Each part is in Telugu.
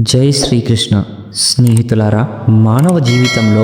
జై శ్రీకృష్ణ. స్నేహితులారా మానవ జీవితంలో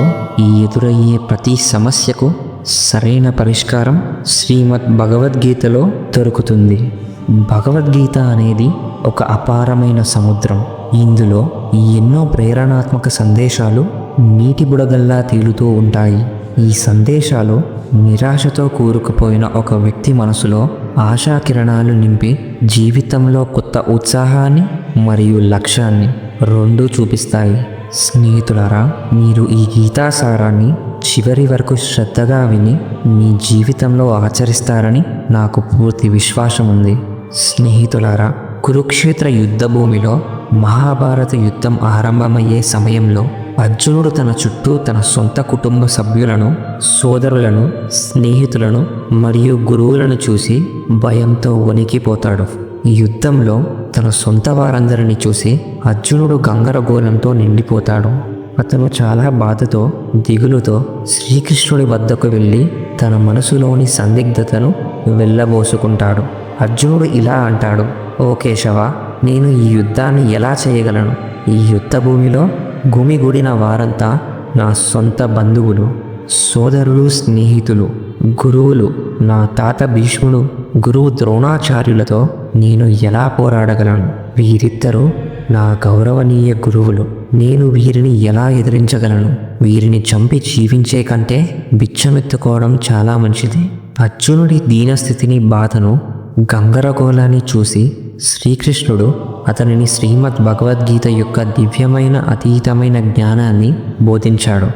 ఎదురయ్యే ప్రతి సమస్యకు సరైన పరిష్కారం శ్రీమద్ భగవద్గీతలో దొరుకుతుంది. భగవద్గీత అనేది ఒక అపారమైన సముద్రం. ఇందులో ఎన్నో ప్రేరణాత్మక సందేశాలు నీటి బుడగల్లా తేలుతూ ఉంటాయి. ఈ సందేశాలు నిరాశతో కూరుకుపోయిన ఒక వ్యక్తి మనసులో ఆశాకిరణాలు నింపి జీవితంలో కొత్త ఉత్సాహాన్ని మరియు లక్ష్యాన్ని రెండూ చూపిస్తాయి. స్నేహితులారా మీరు ఈ గీతాసారాన్ని చివరి వరకు శ్రద్ధగా విని మీ జీవితంలో ఆచరిస్తారని నాకు పూర్తి విశ్వాసం ఉంది. స్నేహితులారా కురుక్షేత్ర యుద్ధభూమిలో మహాభారత యుద్ధం ఆరంభమయ్యే సమయంలో అర్జునుడు తన చుట్టూ తన సొంత కుటుంబ సభ్యులను సోదరులను స్నేహితులను మరియు గురువులను చూసి భయంతో వణికిపోతాడు. యుద్ధంలో తన సొంత వారందరిని చూసి అర్జునుడు గంగరగోళంతో నిండిపోతాడు. అతను చాలా బాధతో దిగులుతో శ్రీకృష్ణుడి వద్దకు వెళ్ళి తన మనసులోని సందిగ్ధతను వెళ్ళబోసుకుంటాడు. అర్జునుడు ఇలా అంటాడు ఓ కేశవ నేను ఈ యుద్ధాన్ని ఎలా చేయగలను? ఈ యుద్ధ భూమిలో గుమిగూడిన వారంతా నా సొంత బంధువులు సోదరులు స్నేహితులు గురువులు నా తాత భీష్ముడు గురువు ద్రోణాచార్యులతో నేను ఎలా పోరాడగలను? వీరిద్దరూ నా గౌరవనీయ గురువులు. నేను వీరిని ఎలా ఎదిరించగలను? వీరిని చంపి జీవించే కంటే బిచ్చమెత్తుకోవడం చాలా మంచిది. అర్జునుడి దీనస్థితిని బాధను గంగరగోళాన్ని చూసి శ్రీకృష్ణుడు అతనిని శ్రీమద్ భగవద్గీత యొక్క దివ్యమైన అతీతమైన జ్ఞానాన్ని బోధించాడు.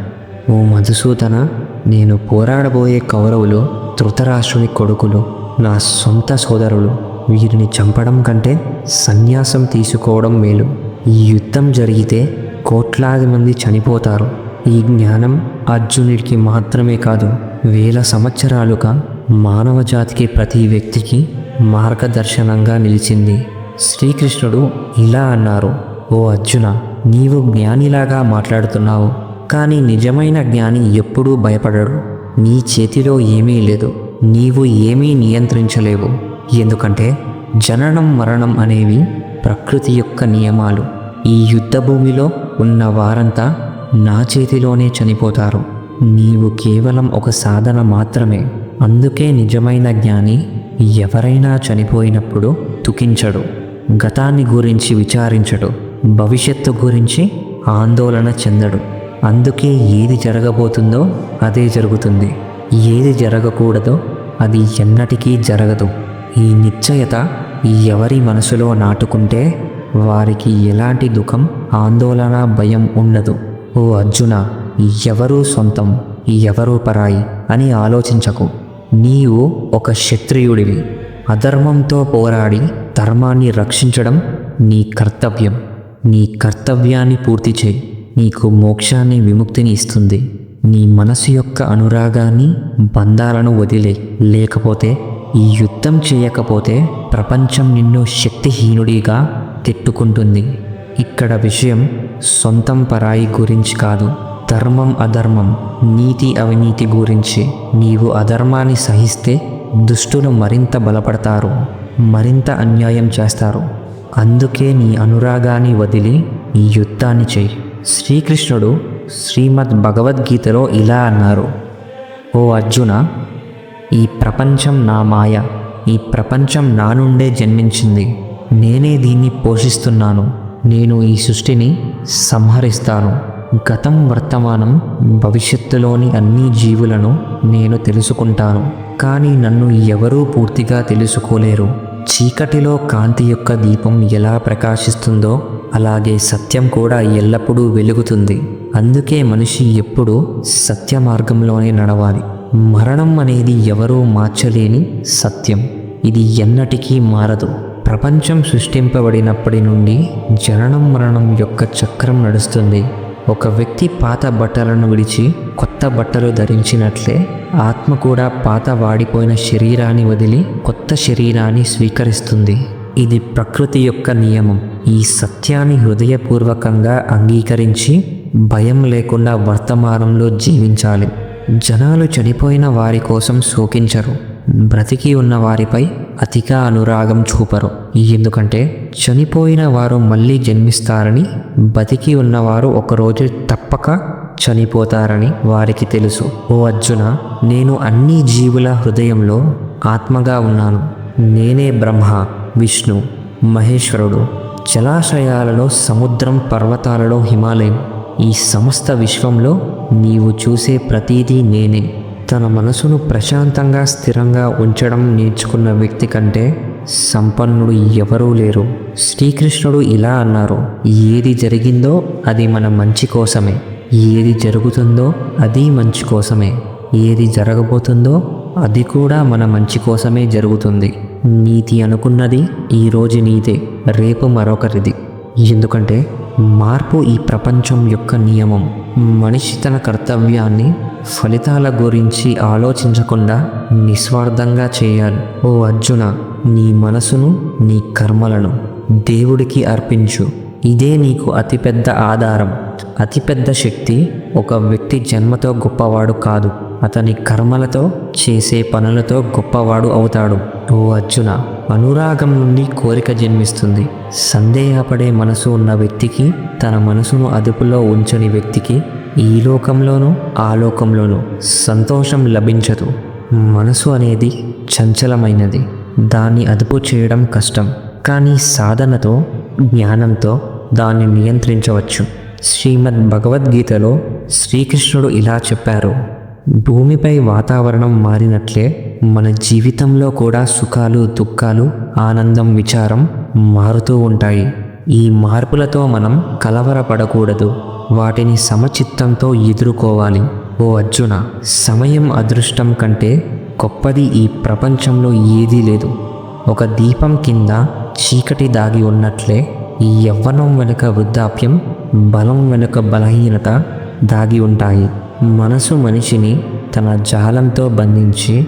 ఓ మధుసూదన నేను పోరాడబోయే కౌరవులు ధృతరాష్ట్రుని కొడుకులు నా సొంత సోదరులు వీరిని చంపడం కంటే సన్యాసం తీసుకోవడం మేలు. ఈ యుద్ధం జరిగితే కోట్లాది మంది చనిపోతారు. ఈ జ్ఞానం అర్జునుడికి మాత్రమే కాదు వేల సంవత్సరాలుగా మానవ జాతికి ప్రతి వ్యక్తికి మార్గదర్శనంగా నిలిచింది. శ్రీకృష్ణుడు ఇలా అన్నారు ఓ అర్జున నీవు జ్ఞానిలాగా మాట్లాడుతున్నావు. కానీ నిజమైన జ్ఞాని ఎప్పుడూ భయపడడు. నీ చేతిలో ఏమీ లేదు. నీవు ఏమీ నియంత్రించలేవు. ఎందుకంటే జననం మరణం అనేవి ప్రకృతి యొక్క నియమాలు. ఈ యుద్ధ భూమిలో ఉన్న వారంతా నా చేతిలోనే చనిపోతారు. నీవు కేవలం ఒక సాధన మాత్రమే. అందుకే నిజమైన జ్ఞాని ఎవరైనా చనిపోయినప్పుడు తుకించడు. గతాన్ని గురించి విచారించడు భవిష్యత్తు గురించి ఆందోళన చెందడు. అందుకే ఏది జరగబోతుందో అదే జరుగుతుంది. ఏది జరగకూడదో అది ఎన్నటికీ జరగదు. ఈ నిశ్చయత ఎవరి మనసులో నాటుకుంటే వారికి ఎలాంటి దుఃఖం ఆందోళన భయం ఉండదు. ఓ అర్జున ఎవరూ సొంతం ఎవరూ పరాయి అని ఆలోచించకు. నీవు ఒక క్షత్రియుడివి. అధర్మంతో పోరాడి ధర్మాన్ని రక్షించడం నీ కర్తవ్యం. నీ కర్తవ్యాన్ని పూర్తి చేయి. నీకు మోక్షాన్ని విముక్తిని ఇస్తుంది. నీ మనసు యొక్క అనురాగాన్ని బంధాలను వదిలే. లేకపోతే ఈ యుద్ధం చేయకపోతే ప్రపంచం నిన్ను శక్తిహీనుడిగా తిట్టుకుంటుంది. ఇక్కడ విషయం సొంతం పరాయి గురించి కాదు. ధర్మం అధర్మం నీతి అవినీతి గురించి. నీవు అధర్మాన్ని సహిస్తే దుష్టులు మరింత బలపడతారు. మరింత అన్యాయం చేస్తారు అందుకే నీ అనురాగాన్ని వదిలి ఈ యుద్ధాన్ని చెయ్యి శ్రీకృష్ణుడు శ్రీమద్ భగవద్గీతలో ఇలా అన్నారు. ఓ అర్జున ఈ ప్రపంచం నా మాయ ఈ ప్రపంచం నా నుండే జన్మించింది. నేనే దీన్ని పోషిస్తున్నాను. నేను ఈ సృష్టిని సంహరిస్తాను. గతం వర్తమానం భవిష్యత్తులోని అన్ని జీవులను నేను తెలుసుకుంటాను. కానీ నన్ను ఎవరూ పూర్తిగా తెలుసుకోలేరు. చీకటిలో కాంతి యొక్క దీపం ఎలా ప్రకాశిస్తుందో అలాగే సత్యం కూడా ఎల్లప్పుడూ వెలుగుతుంది. అందుకే మనిషి ఎప్పుడూ సత్య మార్గంలోనే నడవాలి. మరణం అనేది ఎవరూ మార్చలేని సత్యం. ఇది ఎన్నటికీ మారదు. ప్రపంచం సృష్టింపబడినప్పటి నుండి జననం మరణం యొక్క చక్రం నడుస్తుంది. ఒక వ్యక్తి పాత బట్టలను విడిచి కొత్త బట్టలు ధరించినట్లే ఆత్మ కూడా పాత వాడిపోయిన శరీరాన్ని వదిలి కొత్త శరీరాన్ని స్వీకరిస్తుంది. ఇది ప్రకృతి యొక్క నియమం. ఈ సత్యాన్ని హృదయపూర్వకంగా అంగీకరించి భయం లేకుండా వర్తమానంలో జీవించాలి. జనాలు చనిపోయిన వారి కోసం శోకించరు. బ్రతికి ఉన్న వారిపై అతిగా అనురాగం చూపరు. ఎందుకంటే చనిపోయిన వారు మళ్ళీ జన్మిస్తారని బతికి ఉన్నవారు ఒకరోజు తప్పక చనిపోతారని వారికి తెలుసు. ఓ అర్జున నేను అన్ని జీవుల హృదయంలో ఆత్మగా ఉన్నాను. నేనే బ్రహ్మ విష్ణు మహేశ్వరుడు. జలాశయాలలో సముద్రం పర్వతాలలో హిమాలయం. ఈ సమస్త విశ్వంలో నీవు చూసే ప్రతీదీ నేనే. తన మనసును ప్రశాంతంగా స్థిరంగా ఉంచడం నేర్చుకున్న వ్యక్తి కంటే సంపన్నుడు ఎవరూ లేరు. శ్రీకృష్ణుడు ఇలా అన్నారు ఏది జరిగిందో అది మన మంచి కోసమే. ఏది జరుగుతుందో అది మంచి కోసమే. ఏది జరగబోతుందో అది కూడా మన మంచి కోసమే జరుగుతుంది. నీతి అనుకున్నది ఈరోజు నీతే రేపు మరొకరిది. ఎందుకంటే మార్పు ఈ ప్రపంచం యొక్క నియమం. మనిషి తన కర్తవ్యాన్ని ఫలితాల గురించి ఆలోచించకుండా నిస్వార్థంగా చేయాలి. ఓ అర్జున నీ మనసును నీ కర్మలను దేవుడికి అర్పించు. ఇదే నీకు అతిపెద్ద ఆధారం. అతిపెద్ద శక్తి ఒక వ్యక్తి జన్మతో గొప్పవాడు కాదు. అతని కర్మలతో చేసే పనులతో గొప్పవాడు అవుతాడు. ఓ అర్జున అనురాగం నుండి కోరిక జన్మిస్తుంది. సందేహపడే మనసు ఉన్న వ్యక్తికి తన మనసును అదుపులో ఉంచని వ్యక్తికి ఈ లోకంలోనూ ఆ లోకంలోనూ సంతోషం లభించదు. మనసు అనేది చంచలమైనది. దాన్ని అదుపు చేయడం కష్టం. కానీ సాధనతో జ్ఞానంతో దాన్ని నియంత్రించవచ్చు. శ్రీమద్ భగవద్గీతలో శ్రీకృష్ణుడు ఇలా చెప్పారు. భూమిపై వాతావరణం మారినట్లే మన జీవితంలో కూడా సుఖాలు దుఃఖాలు ఆనందం విచారం మారుతూ ఉంటాయి. ఈ మార్పులతో మనం కలవరపడకూడదు. వాటిని సమచిత్తంతో ఎదుర్కోవాలి. ఓ అర్జున సమయం అదృష్టం కంటే గొప్పది ఈ ప్రపంచంలో ఏదీ లేదు. ఒక దీపం కింద చీకటి దాగి ఉన్నట్లే ఈ యవ్వనం వెనుక వృద్ధాప్యం బలం వెనుక బలహీనత దాగి ఉంటాయి. మనసు మనిషిని తన జాలంతో బంధించి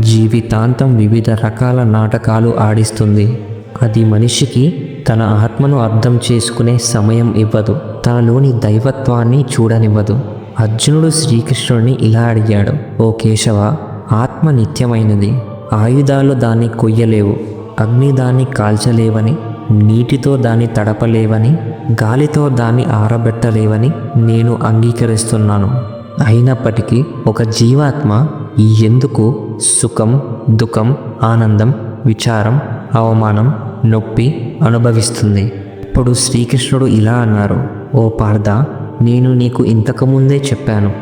జీవితాంతం వివిధ రకాల నాటకాలు ఆడిస్తుంది. అది మనిషికి తన ఆత్మను అర్థం చేసుకునే సమయం ఇవ్వదు. తనలోని దైవత్వాన్ని చూడనివ్వదు. అర్జునుడు శ్రీకృష్ణుడిని ఇలా అడిగాడు ఓ కేశవ ఆత్మ నిత్యమైనది. ఆయుధాలు దాన్ని కొయ్యలేవు. అగ్ని దాన్ని కాల్చలేవని నీటితో దాన్ని తడపలేవని గాలితో దాన్ని ఆరబెట్టలేవని నేను అంగీకరిస్తున్నాను. అయినప్పటికీ ఒక జీవాత్మ ఎందుకు సుఖం దుఃఖం ఆనందం విచారం అవమానం నొప్పి అనుభవిస్తుంది? ఇప్పుడు శ్రీకృష్ణుడు ఇలా అన్నారు ఓ పార్థ నేను నీకు ఇంతకుముందే చెప్పాను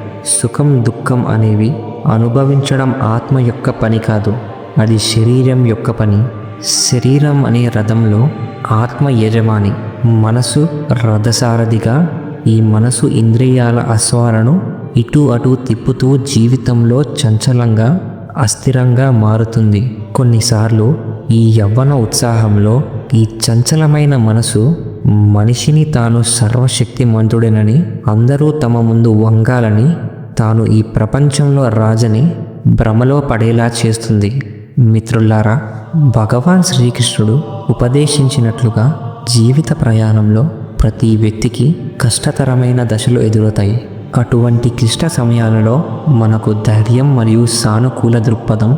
సుఖం దుఃఖం అనేవి అనుభవించడం ఆత్మ యొక్క పని కాదు అది శరీరం యొక్క పని. శరీరం అనే రథంలో ఆత్మ యజమాని మనసు రథసారథిగా ఈ మనసు ఇంద్రియాల అశ్వాలను ఇటు అటు తిప్పుతూ జీవితంలో చంచలంగా అస్థిరంగా మారుతుంది. కొన్నిసార్లు ఈ యవ్వన ఉత్సాహంలో ఈ చంచలమైన మనసు మనిషిని తాను సర్వశక్తిమంతుడేనని అందరూ తమ ముందు వంగాలని తాను ఈ ప్రపంచంలో రాజని భ్రమలో పడేలా చేస్తుంది. మిత్రులారా భగవాన్ శ్రీకృష్ణుడు ఉపదేశించినట్లుగా జీవిత ప్రయాణంలో ప్రతి వ్యక్తికి కష్టతరమైన దశలు ఎదురవుతాయి. అటువంటి క్లిష్ట సమయాలలో మనకు ధైర్యం మరియు సానుకూల దృక్పథం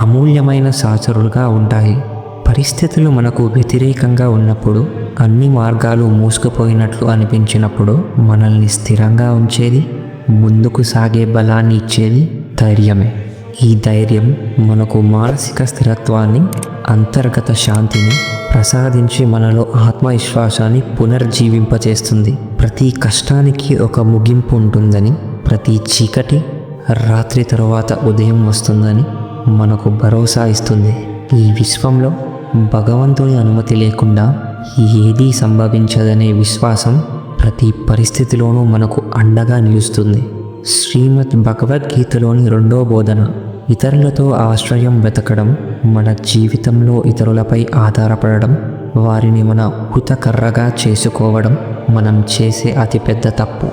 అమూల్యమైన సహచరులుగా ఉంటాయి. పరిస్థితులు మనకు వ్యతిరేకంగా ఉన్నప్పుడు అన్ని మార్గాలు మూసుకుపోయినట్లు అనిపించినప్పుడు మనల్ని స్థిరంగా ఉంచేది ముందుకు సాగే బలాన్ని ఇచ్చేది ధైర్యమే. ఈ ధైర్యం మనకు మానసిక స్థిరత్వాన్ని అంతర్గత శాంతిని ప్రసాదించి మనలో ఆత్మవిశ్వాసాన్ని పునర్జీవింపచేస్తుంది. ప్రతి కష్టానికి ఒక ముగింపు ఉంటుందని ప్రతి చీకటి రాత్రి తరువాత ఉదయం వస్తుందని మనకు భరోసా ఇస్తుంది. ఈ విశ్వంలో భగవంతుని అనుమతి లేకుండా ఏదీ సంభవించదనే విశ్వాసం ప్రతి పరిస్థితిలోనూ మనకు అండగా నిలుస్తుంది. శ్రీమద్ భగవద్గీతలోని రెండో బోధన ఇతరులతో ఆశ్రయం వెతకడం మన జీవితంలో ఇతరులపై ఆధారపడడం వారిని మన హుతకర్రగా చేసుకోవడం మనం చేసే అతిపెద్ద తప్పు.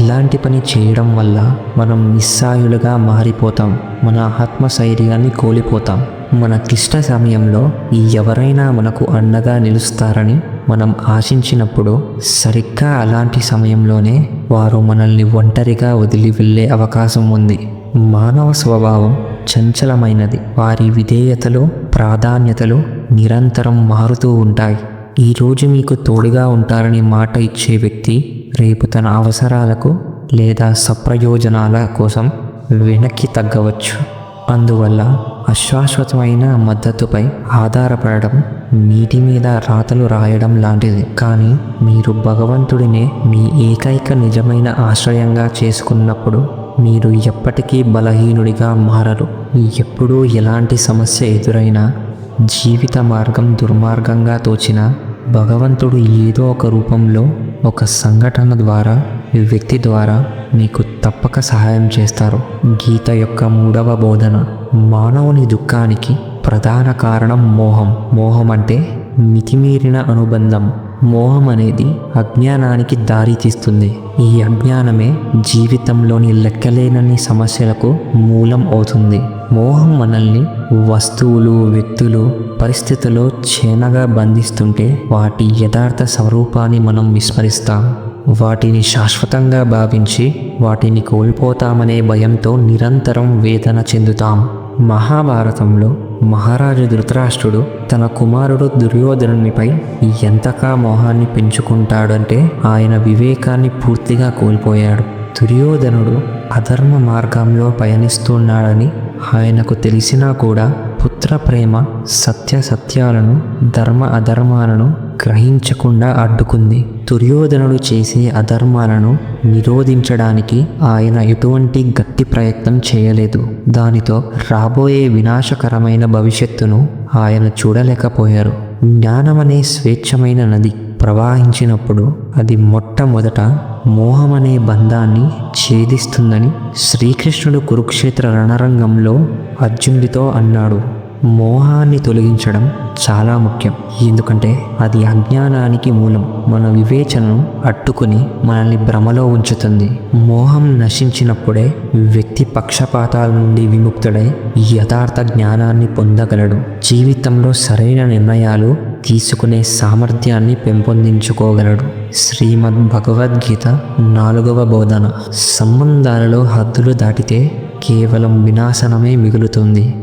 ఇలాంటి పని చేయడం వల్ల మనం నిస్సాయులుగా మారిపోతాం మన ఆత్మశైర్యాన్ని కోల్పోతాం. మన క్లిష్ట సమయంలో ఎవరైనా మనకు అండగా నిలుస్తారని మనం ఆశించినప్పుడు సరిగ్గా అలాంటి సమయంలోనే వారు మనల్ని ఒంటరిగా వదిలి వెళ్ళే అవకాశం ఉంది. మానవ స్వభావం చంచలమైనది. వారి విధేయతలు ప్రాధాన్యతలు నిరంతరం మారుతూ ఉంటాయి. ఈరోజు మీకు తోడుగా ఉంటారని మాట ఇచ్చే వ్యక్తి రేపు తన అవసరాలకు లేదా సప్రయోజనాల కోసం వెనక్కి తగ్గవచ్చు. అందువల్ల అశాశ్వతమైన మద్దతుపై ఆధారపడడం నీటి మీద రాతలు రాయడం లాంటిది. కానీ మీరు భగవంతుడినే మీ ఏకైక నిజమైన ఆశ్రయంగా చేసుకున్నప్పుడు మీరు ఎప్పటికీ బలహీనుడిగా మారరు. ఎప్పుడూ ఎలాంటి సమస్య ఎదురైనా జీవిత మార్గం దుర్మార్గంగా తోచిన భగవంతుడు ఏదో ఒక రూపంలో ఒక సంఘటన ద్వారా వ్యక్తి ద్వారా మీకు తప్పక సహాయం చేస్తారు. గీత యొక్క మూడవ బోధన మానవుని దుఃఖానికి ప్రధాన కారణం మోహం. మోహం అంటే మితిమీరిన అనుబంధం. మోహం అనేది అజ్ఞానానికి దారి తీస్తుంది. ఈ అజ్ఞానమే జీవితంలోని లెక్కలేనన్ని సమస్యలకు మూలం అవుతుంది. మోహం మనల్ని వస్తువులు వ్యక్తులు పరిస్థితులు చేనగా బంధిస్తుంటే వాటి యథార్థ స్వరూపాన్ని మనం విస్మరిస్తాం. వాటిని శాశ్వతంగా భావించి వాటిని కోల్పోతామనే భయంతో నిరంతరం వేదన చెందుతాం. మహాభారతంలో మహారాజు ధృతరాష్ట్రుడు తన కుమారుడు దుర్యోధనునిపై ఎంతగా మోహాన్ని పెంచుకుంటాడంటే ఆయన వివేకాన్ని పూర్తిగా కోల్పోయాడు. దుర్యోధనుడు అధర్మ మార్గంలో పయనిస్తున్నాడని ఆయనకు తెలిసినా కూడా పుత్ర ప్రేమ సత్య సత్యాలను ధర్మ అధర్మాలను గ్రహించకుండా అడ్డుకుంది. దుర్యోధనుడు చేసే అధర్మాలను నిరోధించడానికి ఆయన ఎటువంటి గట్టి ప్రయత్నం చేయలేదు. దానితో రాబోయే వినాశకరమైన భవిష్యత్తును ఆయన చూడలేకపోయారు. జ్ఞానమనే స్వేచ్ఛమైన నది ప్రవహించినప్పుడు అది మొట్టమొదట మోహమనే బంధాన్ని ఛేదిస్తుందని శ్రీకృష్ణుడు కురుక్షేత్ర రణరంగంలో అర్జునుడితో అన్నాడు. మోహాన్ని తొలగించడం చాలా ముఖ్యం. ఎందుకంటే అది అజ్ఞానానికి మూలం. మన వివేచనను అట్టుకుని మనల్ని భ్రమలో ఉంచుతుంది. మోహం నశించినప్పుడే వ్యక్తి పక్షపాతాల నుండి విముక్తుడై యథార్థ జ్ఞానాన్ని పొందగలడు. జీవితంలో సరైన నిర్ణయాలు తీసుకునే సామర్థ్యాన్ని పెంపొందించుకోగలడు. శ్రీమద్ భగవద్గీత నాలుగవ బోధన. సంబంధాలలో హద్దులు దాటితే కేవలం వినాశనమే మిగులుతుంది.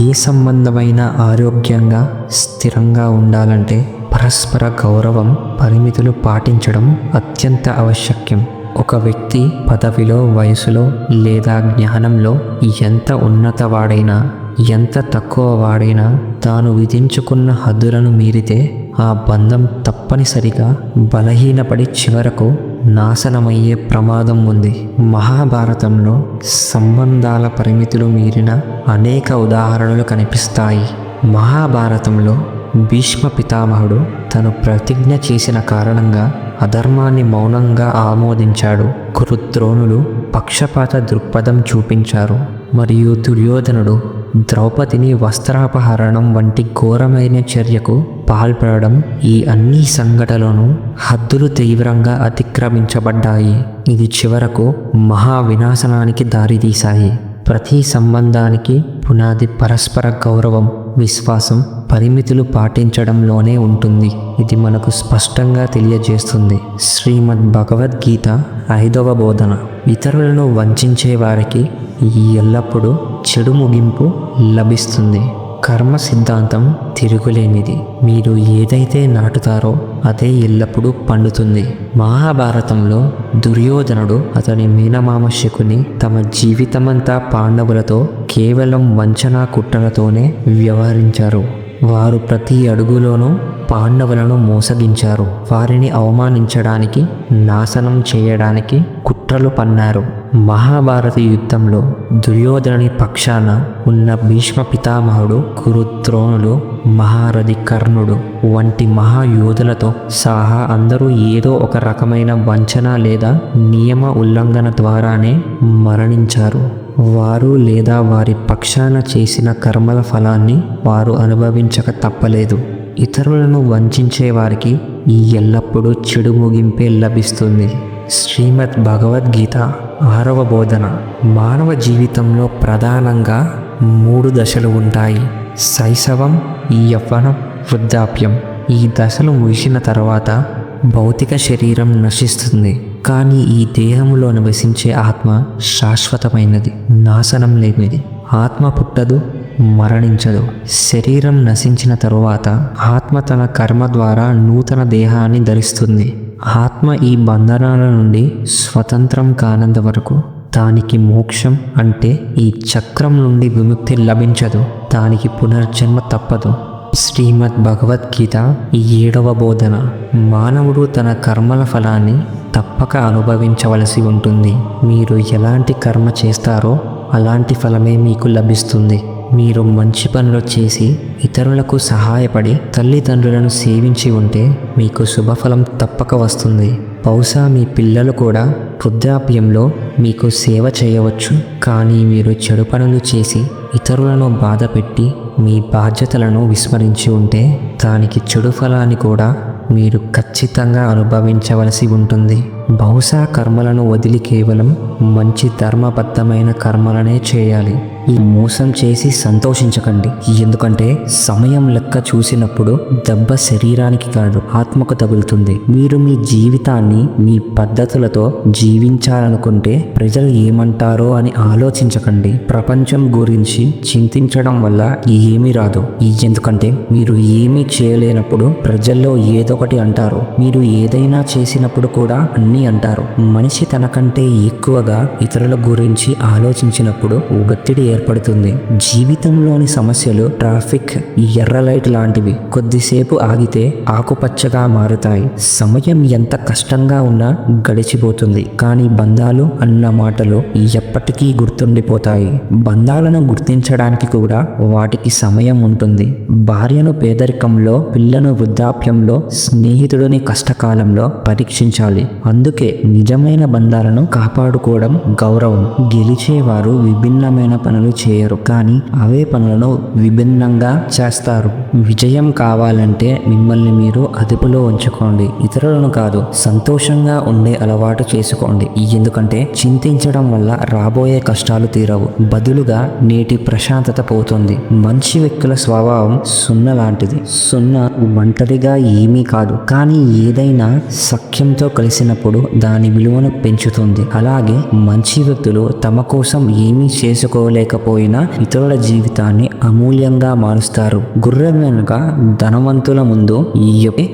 ఏ సంబంధమైన ఆరోగ్యంగా స్థిరంగా ఉండాలంటే పరస్పర గౌరవం పరిమితులు పాటించడం అత్యంత ఆవశ్యకం. ఒక వ్యక్తి పదవిలో వయసులో లేదా జ్ఞానంలో ఎంత ఉన్నతవాడైనా ఎంత తక్కువ వాడైనా తాను విధించుకున్న హద్దులను మీరితే ఆ బంధం తప్పనిసరిగా బలహీనపడి చివరకు నాశనమయ్యే ప్రమాదం ఉంది. మహాభారతంలో సంబంధాల పరిమితులు మీరిన అనేక ఉదాహరణలు కనిపిస్తాయి. మహాభారతంలో భీష్మ పితామహుడు తను ప్రతిజ్ఞ చేసిన కారణంగా అధర్మాన్ని మౌనంగా ఆమోదించాడు. కురుద్రోణులు పక్షపాత దృక్పథం చూపించారు. మరియు దుర్యోధనుడు ద్రౌపదిని వస్త్రాపహరణం వంటి ఘోరమైన చర్యకు పాల్పడడం ఈ అన్ని సంఘటనలను హద్దులు తీవ్రంగా అతిక్రమించబడ్డాయి. ఇది చివరకు మహా వినాశనానికి దారితీశాయి. ప్రతి సంబంధానికి పునాది పరస్పర గౌరవం విశ్వాసం పరిమితులు పాటించడంలోనే ఉంటుంది. ఇది మనకు స్పష్టంగా తెలియజేస్తుంది శ్రీమద్ భగవద్గీత ఐదవ బోధన. ఇతరులను వంచే వారికి ఎల్లప్పుడూ చెడు ముగింపు లభిస్తుంది. కర్మ సిద్ధాంతం తిరుగులేనిది. మీరు ఏదైతే నాటుతారో అదే ఎల్లప్పుడూ పండుతుంది. మహాభారతంలో దుర్యోధనుడు అతని మీనమామ శకుని తమ జీవితమంతా పాండవులతో కేవలం వంచనా కుట్రలతోనే వ్యవహరించారు. వారు ప్రతి అడుగులోనూ పాండవులను మోసగించారు. వారిని అవమానించడానికి నాశనం చేయడానికి కుట్రలు పన్నారు. మహాభారత యుద్ధంలో దుర్యోధనుని పక్షాన ఉన్న భీష్మ పితామహుడు కురుద్రోణుడు మహారథి కర్ణుడు వంటి మహాయోధులతో సహా అందరూ ఏదో ఒక రకమైన వంచన లేదా నియమ ఉల్లంఘన ద్వారానే మరణించారు. వారు లేదా వారి పక్షాన చేసిన కర్మల ఫలాన్ని వారు అనుభవించక తప్పలేదు. ఇతరులను వంచే వారికి ఈ ఎల్లప్పుడూ చెడు ముగింపే లభిస్తుంది. శ్రీమద్ భగవద్గీత ఆరవ బోధన. మానవ జీవితంలో ప్రధానంగా మూడు దశలు ఉంటాయి. శైశవం యవ్వనం వృద్ధాప్యం. ఈ దశలు ముగిసిన తర్వాత భౌతిక శరీరం నశిస్తుంది. కానీ ఈ దేహంలో నివసించే ఆత్మ శాశ్వతమైనది నాశనం లేనిది. ఆత్మ పుట్టదు మరణించదు. శరీరం నశించిన తరువాత ఆత్మ తన కర్మ ద్వారా నూతన దేహాన్ని ధరిస్తుంది. ఆత్మ ఈ బంధనాల నుండి స్వతంత్రం కానంత వరకు దానికి మోక్షం అంటే ఈ చక్రం నుండి విముక్తి లభించదు దానికి పునర్జన్మ తప్పదు. శ్రీమద్ భగవద్గీత ఈ ఏడవ బోధన. మానవుడు తన కర్మల ఫలాన్ని తప్పక అనుభవించవలసి ఉంటుంది. మీరు ఎలాంటి కర్మ చేస్తారో అలాంటి ఫలమే మీకు లభిస్తుంది. మీరు మంచి పనులు చేసి ఇతరులకు సహాయపడి తల్లిదండ్రులను సేవించి ఉంటే మీకు శుభఫలం తప్పక వస్తుంది. బహుశా మీ పిల్లలు కూడా వృద్ధాప్యంలో మీకు సేవ చేయవచ్చు. కానీ మీరు చెడు పనులు చేసి ఇతరులను బాధపెట్టి మీ బాధ్యతలను విస్మరించి ఉంటే దానికి చెడు ఫలాన్ని కూడా మీరు ఖచ్చితంగా అనుభవించవలసి ఉంటుంది. బహుశా కర్మలను వదిలి కేవలం మంచి ధర్మబద్ధమైన కర్మలనే చేయాలి. ఈ మోసం చేసి సంతోషించకండి. ఎందుకంటే సమయం లెక్క చూసినప్పుడు దెబ్బ శరీరానికి కాదు ఆత్మకు తగులుతుంది. మీరు మీ జీవితాన్ని మీ పద్ధతులతో జీవించాలనుకుంటే ప్రజలు ఏమంటారో అని ఆలోచించకండి. ప్రపంచం గురించి చింతించడం వల్ల ఏమీ రాదు. ఎందుకంటే మీరు ఏమీ చేయలేనప్పుడు ప్రజల్లో ఏదో ఒకటి అంటారు. మీరు ఏదైనా చేసినప్పుడు కూడా అన్ని అంటారు. మనిషి తనకంటే ఎక్కువగా ఇతరుల గురించి ఆలోచించినప్పుడు ఒత్తిడి ఏర్పడుతుంది. జీవితంలోని సమస్యలు ట్రాఫిక్ ఎర్ర లైట్ లాంటివి కొద్దిసేపు ఆగితే ఆకుపచ్చగా మారుతాయి. సమయం ఎంత కష్టంగా ఉన్నా గడిచిపోతుంది. కానీ బంధాలు అన్న మాటలు ఎప్పటికీ గుర్తుండిపోతాయి. బంధాలను గుర్తించడానికి కూడా వాటికి సమయం ఉంటుంది. భార్యను పేదరికంలో పిల్లను వృద్ధాప్యంలో స్నేహితుడిని కష్టకాలంలో పరీక్షించాలి. అందుకే నిజమైన బంధాలను కాపాడుకోవడం గౌరవం. గెలిచేవారు విభిన్నమైన పనులు చేయరు. కానీ అవే పనులను విభిన్నంగా చేస్తారు. విజయం కావాలంటే మిమ్మల్ని మీరు అదుపులో ఉంచుకోండి. ఇతరులను కాదు సంతోషంగా ఉండే అలవాటు చేసుకోండి. ఎందుకంటే చింతించడం వల్ల రాబోయే కష్టాలు తీరవు. బదులుగా నేటి ప్రశాంతత పోతుంది. మంచి వ్యక్తుల స్వభావం సున్న లాంటిది. సున్న ఒంటరిగా ఏమీ కాదు. కానీ ఏదైనా సఖ్యంతో కలిసినప్పుడు దాని విలువను పెంచుతుంది. అలాగే మంచి వ్యక్తులు తమ కోసం ఏమీ చేసుకోలేకపోయినా ఇతరుల జీవితాన్ని అమూల్యంగా మారుస్తారు. గుర్రం వెనుక ధనవంతుల ముందు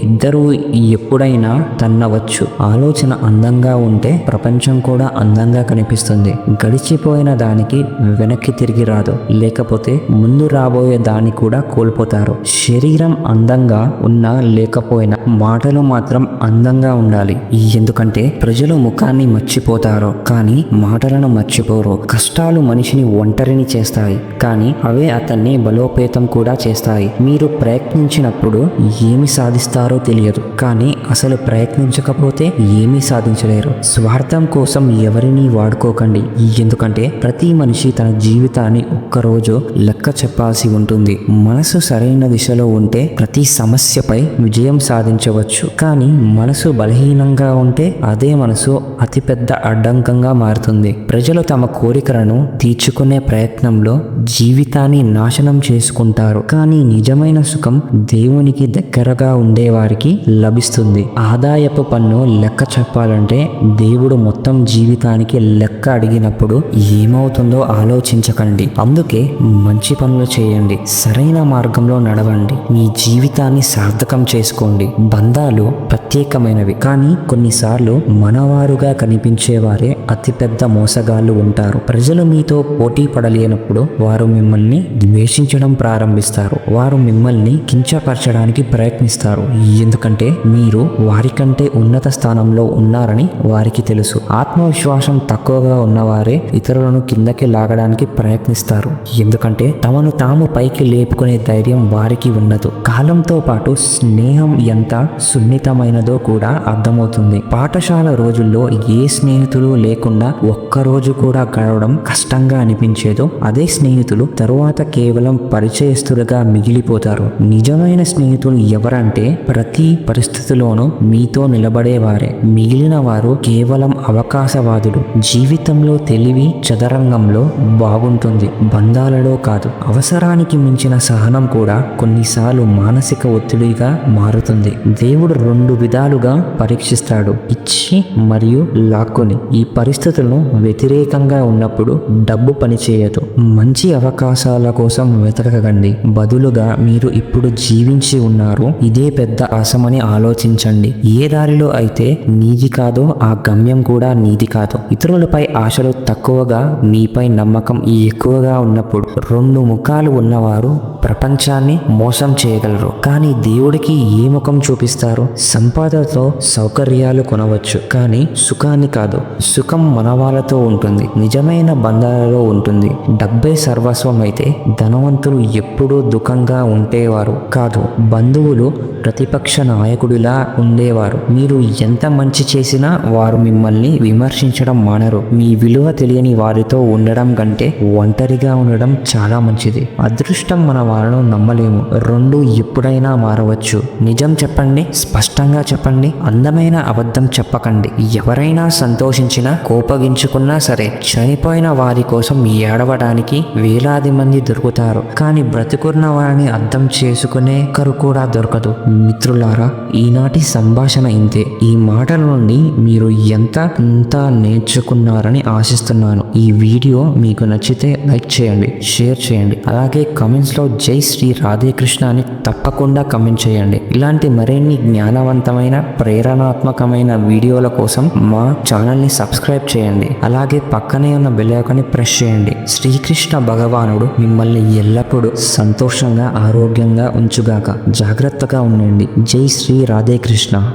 ఇద్దరు ఎప్పుడైనా తన్నవచ్చు. ఆలోచన అందంగా ఉంటే ప్రపంచం కూడా అందంగా కనిపిస్తుంది. గడిచిపోయిన దానికి వెనక్కి తిరిగి రాదు. లేకపోతే ముందు రాబోయే దాన్ని కూడా కోల్పోతారు. శరీరం అందంగా ఉన్నా లేకపోయినా మాటలు మాత్రం అందంగా ఉండాలి. ఎందుకంటే అంటే ప్రజలు ముఖాన్ని మర్చిపోతారు. కానీ మాటలను మర్చిపోరు. కష్టాలు మనిషిని ఒంటరిని చేస్తాయి. కానీ అవే అతన్ని బలోపేతం కూడా చేస్తాయి. మీరు ప్రయత్నించినప్పుడు ఏమి సాధిస్తారో తెలియదు. కానీ అసలు ప్రయత్నించకపోతే ఏమీ సాధించలేరు. స్వార్థం కోసం ఎవరిని వాడుకోకండి. ఎందుకంటే ప్రతి మనిషి తన జీవితాన్ని ఒక్కరోజు లెక్క చెప్పాల్సి ఉంటుంది. మనసు సరైన దిశలో ఉంటే ప్రతి సమస్యపై విజయం సాధించవచ్చు. కానీ మనసు బలహీనంగా ఉంటే అదే మనసు అతిపెద్ద అడ్డంకంగా మారుతుంది. ప్రజలు తమ కోరికలను తీర్చుకునే ప్రయత్నంలో జీవితాన్ని నాశనం చేసుకుంటారు. కానీ నిజమైన సుఖం దేవునికి దగ్గరగా ఉండేవారికి లభిస్తుంది. ఆదాయపు పన్ను లెక్క చెప్పాలంటే దేవుడు మొత్తం జీవితానికి లెక్క అడిగినప్పుడు ఏమవుతుందో ఆలోచించకండి. అందుకే మంచి పనులు చేయండి. సరైన మార్గంలో నడవండి. మీ జీవితాన్ని సార్థకం చేసుకోండి. బంధాలు ప్రత్యేకమైనవి. కానీ కొన్నిసార్లు మనవారుగా కనిపించేవారే అతిపెద్ద మోసగాళ్ళు ఉంటారు. ప్రజలు మీతో పోటీ పడలేనప్పుడు వారు మిమ్మల్ని ద్వేషించడం ప్రారంభిస్తారు. వారు మిమ్మల్ని కించపరచడానికి ప్రయత్నిస్తారు. ఎందుకంటే మీరు వారికంటే ఉన్నత స్థానంలో ఉన్నారని వారికి తెలుసు. ఆత్మవిశ్వాసం తక్కువగా ఉన్నవారే ఇతరులను కిందకి లాగడానికి ప్రయత్నిస్తారు. ఎందుకంటే తమను తాము పైకి లేపుకునే ధైర్యం వారికి ఉండదు. కాలంతో పాటు స్నేహం ఎంత సున్నితమైనదో కూడా అర్థమవుతుంది. పాఠశాల రోజుల్లో ఏ స్నేహితులు లేకుండా ఒక్కరోజు కూడా గడవడం కష్టంగా అనిపించేదో అదే స్నేహితులు తరువాత కేవలం పరిచయస్తులుగా మిగిలిపోతారు. నిజమైన స్నేహితులు ఎవరంటే ప్రతి పరిస్థితిలోనూ మీతో నిలబడేవారే. మిగిలిన వారు కేవలం అవకాశవాదుడు. జీవితంలో తెలివి చదరంగంలో బాగుంటుంది. బంధాలలో కాదు అవసరానికి మించిన సహనం కూడా కొన్నిసార్లు మానసిక ఒత్తిడిగా మారుతుంది. దేవుడు రెండు విధాలుగా పరీక్షిస్తాడు. ఇచ్చి మరియు లాక్కొని. ఈ పరిస్థితులను వ్యతిరేకంగా ఉన్నప్పుడు డబ్బు పనిచేయదు మంచి అవకాశాల కోసం వెతకకండి. బదులుగా మీరు ఇప్పుడు జీవించి ఉన్నారు. ఇదే పెద్ద ఆశమని ఆలోచించండి. ఏ దారిలో అయితే నీది కాదో ఆ గమ్యం కూడా నీది కాదు. ఇతరులపై ఆశలు తక్కువగా మీపై నమ్మకం ఎక్కువగా ఉన్నప్పుడు రెండు ముఖాలు ఉన్నవారు ప్రపంచాన్ని మోసం చేయగలరు. కానీ దేవుడికి ఏ ముఖం చూపిస్తారు? సంపాదనతో సౌకర్యాలు కొనవచ్చు. కానీ సుఖాన్ని కాదు. సుఖం మనవాళ్ళతో ఉంటుంది. నిజమైన బంధాలలో ఉంటుంది. డబ్బే సర్వస్వం అయితే ధనవంతులు ఎప్పుడూ దుఃఖంగా ఉండేవారు కాదు. బంధువులు ప్రతిపక్ష నాయకుడిలా ఉండేవారు. మీరు ఎంత మంచి చేసినా వారు మిమ్మల్ని విమర్శించడం మానరు. మీ విలువ తెలియని వారితో ఉండడం కంటే ఒంటరిగా ఉండడం చాలా మంచిది. అదృష్టం మన వాళ్ళను నమ్మలేము. రెండు ఎప్పుడైనా మారవచ్చు. నిజం చెప్పండి స్పష్టంగా చెప్పండి అందమైన అబద్ధం చెప్పకండి. ఎవరైనా సంతోషించినా కోపగించుకున్నా సరే చనిపోయిన వారి కోసం ఏడవడానికి వేలాది మంది దొరుకుతారు. కానీ బ్రతుకున్న వారిని అర్థం చేసుకునే కరు కూడా దొరకదు. మిత్రులారా ఈనాటి సంభాషణ ఇంతే. ఈ మాటల నుండి మీరు ఎంత అంతా నేర్చుకున్నారని ఆశిస్తున్నాను. ఈ వీడియో మీకు నచ్చితే లైక్ చేయండి షేర్ చేయండి. అలాగే కమెంట్స్లో లో జై శ్రీ రాధేకృష్ణ అని తప్పకుండా కమెంట్ చేయండి. ఇలాంటి మరిన్ని జ్ఞానవంతమైన ప్రేరణాత్మకమైన వీడియోల కోసం మా ఛానల్ని సబ్స్క్రైబ్ చేయండి. అలాగే పక్కనే ఉన్న బెల్ ప్రెస్ చేయండి. శ్రీకృష్ణ భగవానుడు మిమ్మల్ని ఎల్లప్పుడూ సంతోషంగా ఆరోగ్యంగా ఉంచుగాక జాగ్రత్తగా ఉండండి. జై శ్రీ రాధేకృష్ణ.